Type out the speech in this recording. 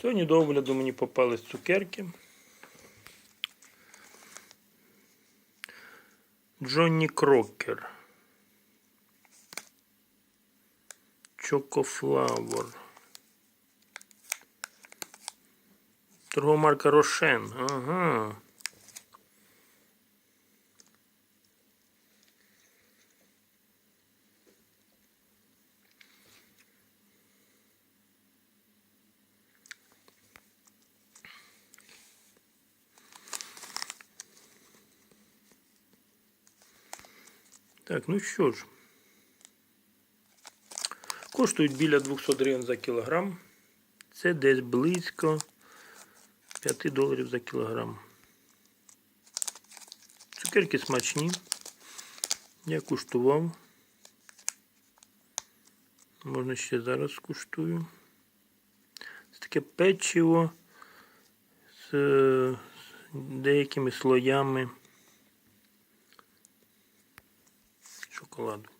Сьогодні до огляду мені попались цукерки. Джонні Крокер. Чокофлавор. Торгова Рошен. Ага. Так, ну що ж. Коштують біля 200 гривень за кілограм. Це десь близько 5 доларів за кілограм. Цукерки смачні. Я куштував. Можна ще зараз скуштую. Це таке печиво з деякими слоями One.